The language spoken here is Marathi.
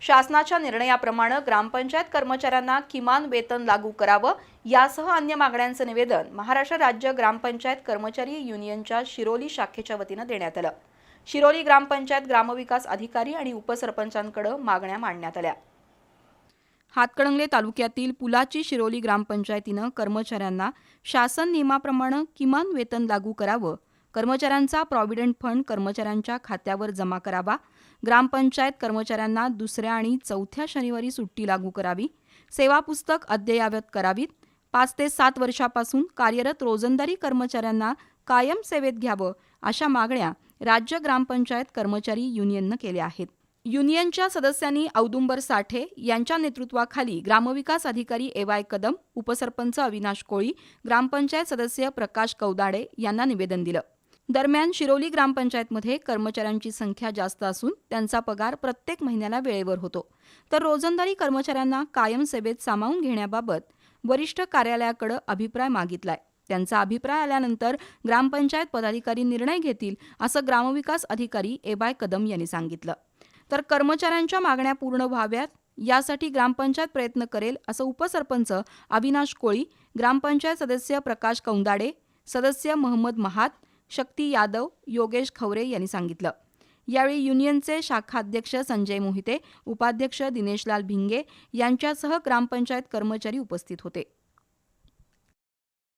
शासनाच्या निर्णयाप्रमाणे ग्रामपंचायत कर्मचाऱ्यांना किमान वेतन लागू करावं यासह अन्य मागण्यांचं निवेदन महाराष्ट्र राज्य ग्रामपंचायत कर्मचारी युनियनच्या शिरोली शाखेच्या वतीनं देण्यात आलं. शिरोली ग्रामपंचायत ग्रामविकास अधिकारी आणि उपसरपंचांकडे मागण्या मांडण्यात आल्या. हातकणंगले तालुक्यातील पुलाची शिरोली ग्रामपंचायतीनं कर्मचाऱ्यांना शासन नियमाप्रमाणे किमान वेतन लागू करावं कर्मचाऱ्यांचा प्रॉव्हिडंट फंड कर्मचाऱ्यांच्या खात्यावर जमा करावा. ग्रामपंचायत कर्मचाऱ्यांना दुसऱ्या आणि चौथ्या शनिवारी सुट्टी लागू करावी. सेवा पुस्तक अद्ययावत करावीत. पाच ते सात वर्षापासून कार्यरत रोजंदारी कर्मचाऱ्यांना कायम सेवेत घ्यावं अशा मागण्या राज्य ग्रामपंचायत कर्मचारी युनियननं केल्या आहेत. युनियनच्या सदस्यांनी औदुंबर साठे यांच्या नेतृत्वाखाली ग्रामविकास अधिकारी ए वाय कदम उपसरपंच अविनाश कोळी ग्रामपंचायत सदस्य प्रकाश कौदाडे यांना निवेदन दिलं. दरम्यान शिरोली ग्रामपंचायतमध्ये कर्मचाऱ्यांची संख्या जास्त असून त्यांचा पगार प्रत्येक महिन्याला वेळेवर होतो. तर रोजंदारी कर्मचाऱ्यांना कायम सेवेत सामावून घेण्याबाबत वरिष्ठ कार्यालयाकडे अभिप्राय मागितलाय. त्यांचा अभिप्राय आल्यानंतर ग्रामपंचायत पदाधिकारी निर्णय घेतील असं ग्रामविकास अधिकारी एबाय कदम यांनी सांगितलं. तर कर्मचाऱ्यांच्या मागण्या पूर्ण व्हाव्यात यासाठी ग्रामपंचायत प्रयत्न करेल असं उपसरपंच अविनाश कोळी ग्रामपंचायत सदस्य प्रकाश कौंदाडे सदस्य महम्मद महात शक्ती यादव योगेश खवरे यांनी सांगितलं. यावेळी युनियनचे शाखाध्यक्ष संजय मोहिते उपाध्यक्ष दिनेशलाल भिंगे यांच्यासह ग्रामपंचायत कर्मचारी उपस्थित होते.